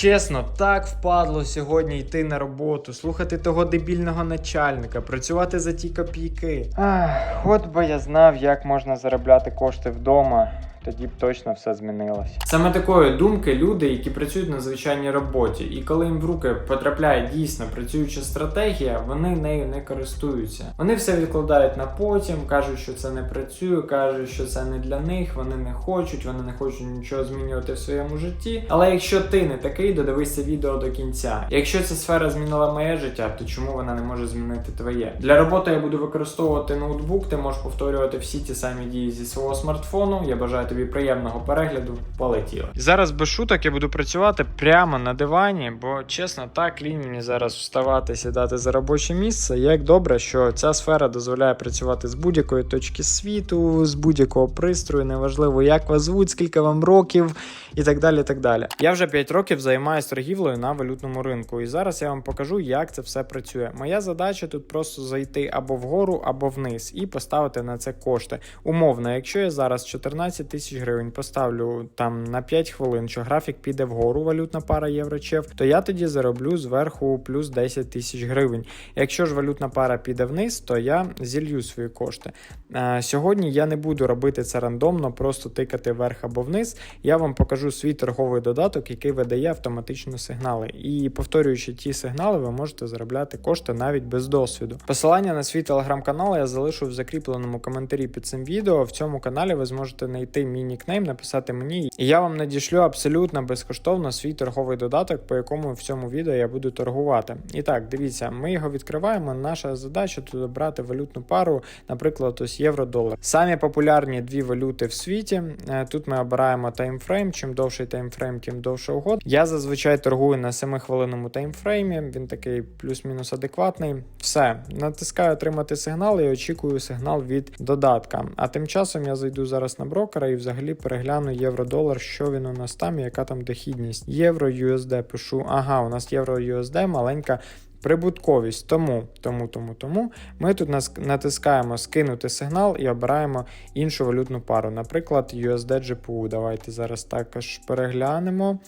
Чесно, так впадло сьогодні йти на роботу, слухати того дебільного начальника, працювати за ті копійки. Ах, от би я знав, як можна заробляти кошти вдома. Тоді б точно все змінилося. Саме такої думки люди, які працюють на звичайній роботі, і коли їм в руки потрапляє дійсно працююча стратегія, вони нею не користуються. Вони все відкладають на потім, кажуть, що це не працює, кажуть, що це не для них, вони не хочуть, вони не хочуть нічого змінювати в своєму житті. Але якщо ти не такий, додивись це відео до кінця. Якщо ця сфера змінила моє життя, то чому вона не може змінити твоє? Для роботи я буду використовувати ноутбук. Ти можеш повторювати всі ті самі дії зі свого смартфону. Я бажаю тобі приємного перегляду. Полетіло. Зараз без шуток я буду працювати прямо на дивані, бо чесно, так лінь мені зараз вставати, сідати за робоче місце. Як добре, що ця сфера дозволяє працювати з будь-якої точки світу, з будь-якого пристрою, неважливо, як вас звуть, скільки вам років і так далі. так далі. Я вже 5 років займаюся торгівлею на валютному ринку, і зараз я вам покажу, як це все працює. Моя задача тут просто зайти або вгору, або вниз і поставити на це кошти. Умовно, якщо я зараз 14 тисяч гривень поставлю там на 5 хвилин, що графік піде вгору, валютна пара євро-чеф, то я тоді зароблю зверху плюс 10 тисяч гривень. Якщо ж валютна пара піде вниз, то я зілью свої кошти. Е, сьогодні я не буду робити це рандомно, просто тикати вверх або вниз. Я вам покажу свій торговий додаток, який видає автоматично сигнали. І повторюючи ті сигнали, ви можете заробляти кошти навіть без досвіду. Посилання на свій телеграм-канал я залишу в закріпленому коментарі під цим відео. В цьому каналі ви зможете знайти мій нікнейм, написати мені, і я вам надішлю абсолютно безкоштовно свій торговий додаток, по якому в цьому відео я буду торгувати. І так, дивіться, ми його відкриваємо. Наша задача тут обрати валютну пару, наприклад, ось євро-долар. Самі популярні дві валюти в світі. Е, Тут ми обираємо таймфрейм. Чим довший таймфрейм, тим довше угод. Я зазвичай торгую на 7-хвилинному таймфреймі. Він такий плюс-мінус адекватний. Все, натискаю отримати сигнал і очікую сигнал від додатка. А тим часом я зайду зараз на брокера і взагалі перегляну євро-долар, що він у нас там, яка там дохідність. Євро USD пишу. Ага, у нас євро USD маленька. Прибутковість тому, тому, тому, тому ми тут натискаємо скинути сигнал і обираємо іншу валютну пару, наприклад, USD GPU. Давайте зараз також переглянемо.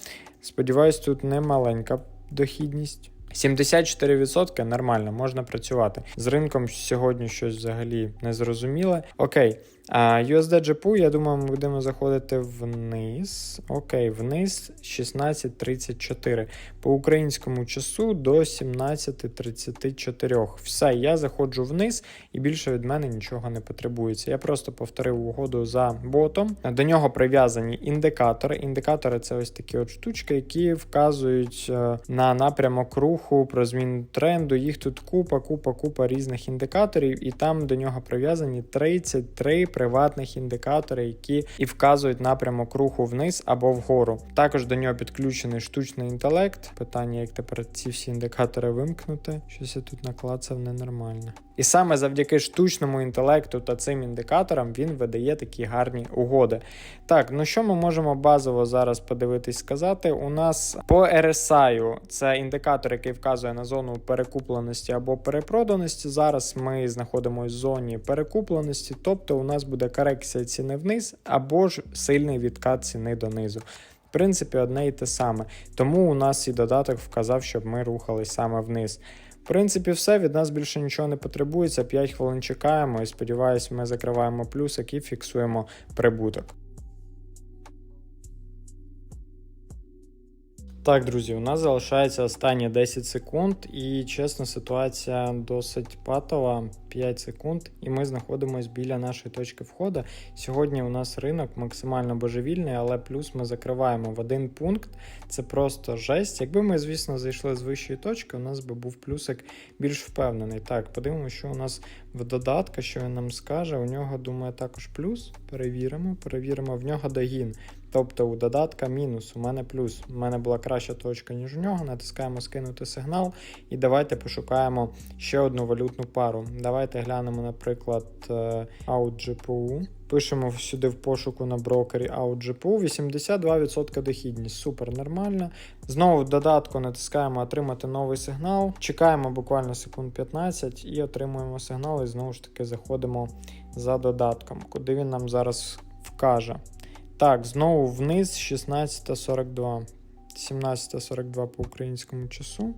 Сподіваюсь, тут не маленька дохідність. 74% нормально, можна працювати. З ринком сьогодні щось взагалі незрозуміле. Окей. USD GPU, я думаю, ми будемо заходити вниз. Окей, вниз 16.34. По українському часу до 17.34. Все, я заходжу вниз і більше від мене нічого не потребується. Я просто повторив угоду за ботом. До нього прив'язані індикатори. Індикатори це ось такі от штучки, які вказують е, на напрямок руху про зміну тренду. Їх тут купа, купа, купа різних індикаторів, і там до нього прив'язані 33 приватних індикатори, які і вказують напрямок руху вниз або вгору. Також до нього підключений штучний інтелект. Питання, як тепер ці всі індикатори вимкнути. Щось я тут наклацав ненормально. І саме завдяки штучному інтелекту та цим індикаторам він видає такі гарні угоди. Так, ну що ми можемо базово зараз подивитись сказати? У нас по RSI, це індикатор, який вказує на зону перекупленості або перепроданості. Зараз ми знаходимося в зоні перекупленості, тобто у нас буде корекція ціни вниз або ж сильний відкат ціни донизу. В принципі, одне і те саме. Тому у нас і додаток вказав, щоб ми рухались саме вниз. В принципі, все від нас більше нічого не потребується. 5 хвилин чекаємо і сподіваюсь, ми закриваємо плюсик і фіксуємо прибуток. Так, друзі, у нас залишається останні 10 секунд, і чесно, ситуація досить патова. 5 секунд, і ми знаходимося біля нашої точки входу. Сьогодні у нас ринок максимально божевільний, але плюс ми закриваємо в один пункт. Це просто жесть. Якби ми, звісно, зайшли з вищої точки, у нас би був плюсик більш впевнений. Так, подивимося, що у нас в додатку, що він нам скаже. У нього, думаю, також плюс. Перевіримо, перевіримо, в нього догін. Тобто у додатка мінус, у мене плюс. У мене була краща точка, ніж у нього. Натискаємо скинути сигнал. І давайте пошукаємо ще одну валютну пару. Давайте глянемо, наприклад, е, OutGPU. Пишемо сюди в пошуку на брокері OutGPU. 82% дохідність. Супер нормально. Знову в додатку натискаємо отримати новий сигнал. Чекаємо буквально секунд 15 і отримуємо сигнал. І знову ж таки заходимо за додатком, куди він нам зараз вкаже. Так, знову вниз 16.42. 17.42 по українському часу.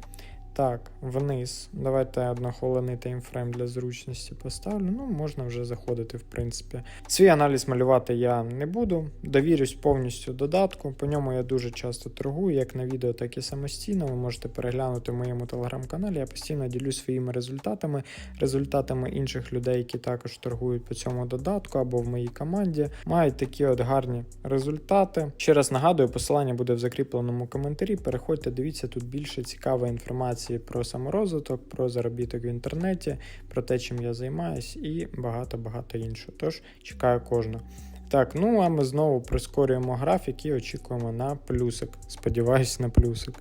Так, вниз. Давайте однохвилинний таймфрейм для зручності поставлю. Ну, можна вже заходити, в принципі. Свій аналіз малювати я не буду. Довірюсь повністю додатку. По ньому я дуже часто торгую, як на відео, так і самостійно. Ви можете переглянути в моєму телеграм-каналі. Я постійно ділюсь своїми результатами, результатами інших людей, які також торгують по цьому додатку або в моїй команді. Мають такі от гарні результати. Ще раз нагадую, посилання буде в закріпленому коментарі. Переходьте, дивіться тут більше цікавої інформації про саморозвиток, про заробіток в інтернеті, про те, чим я займаюсь, і багато-багато іншого. Тож чекаю кожного. Так, ну а ми знову прискорюємо графік і очікуємо на плюсик. Сподіваюсь, на плюсик.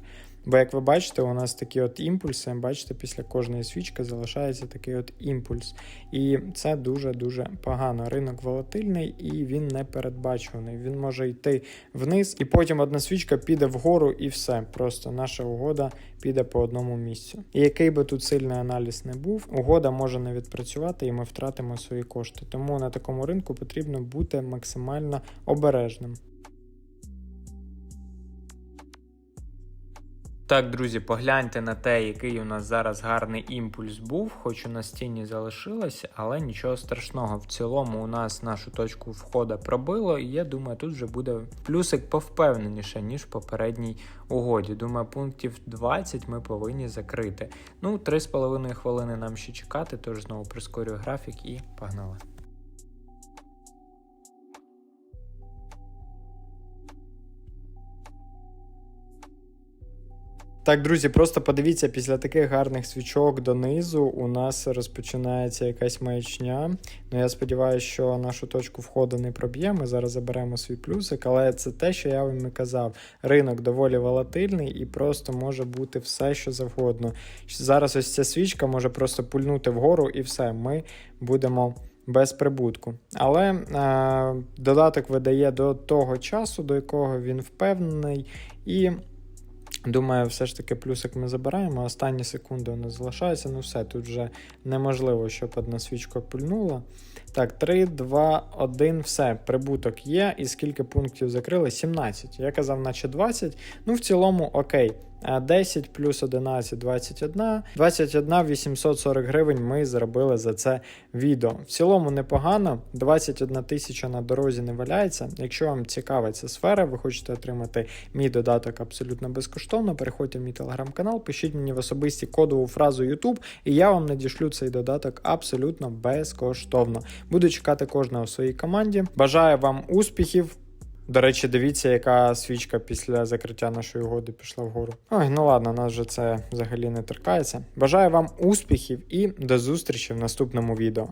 Бо, як ви бачите, у нас такі от імпульси, бачите, після кожної свічки залишається такий от імпульс. І це дуже-дуже погано. Ринок волатильний і він не передбачуваний. Він може йти вниз, і потім одна свічка піде вгору, і все. Просто наша угода піде по одному місцю. І який би тут сильний аналіз не був, угода може не відпрацювати, і ми втратимо свої кошти. Тому на такому ринку потрібно бути максимально обережним. Так, друзі, погляньте на те, який у нас зараз гарний імпульс був, хоч у нас тіні залишилось, але нічого страшного. В цілому у нас нашу точку входу пробило, і я думаю, тут вже буде плюсик повпевненіше, ніж в попередній угоді. Думаю, пунктів 20 ми повинні закрити. Ну, 3,5 хвилини нам ще чекати, тож знову прискорюю графік і погнали. Так, друзі, просто подивіться, після таких гарних свічок донизу у нас розпочинається якась маячня. Ну я сподіваюся, що нашу точку входу не проб'є. Ми зараз заберемо свій плюсик, але це те, що я вам і казав. Ринок доволі волатильний і просто може бути все, що завгодно. Зараз ось ця свічка може просто пульнути вгору, і все, ми будемо. Без прибутку. Але е, додаток видає до того часу, до якого він впевнений, і Думаю, все ж таки плюсик ми забираємо. Останні секунди у нас залишаються. Ну все, тут вже неможливо, щоб одна свічка пульнула. Так, 3, 2, 1, все, прибуток є. І скільки пунктів закрили? 17. Я казав, наче 20. Ну, в цілому, окей. 10 плюс 11, 21. 21 840 гривень ми зробили за це відео. В цілому непогано. 21 тисяча на дорозі не валяється. Якщо вам цікава ця сфера, ви хочете отримати мій додаток абсолютно безкоштовно. Переходьте в мій телеграм-канал, пишіть мені в особисті кодову фразу YouTube, і я вам надішлю цей додаток абсолютно безкоштовно. Буду чекати кожного в своїй команді. Бажаю вам успіхів! До речі, дивіться, яка свічка після закриття нашої угоди пішла вгору. Ой, ну ладно, нас же це взагалі не торкається. Бажаю вам успіхів і до зустрічі в наступному відео.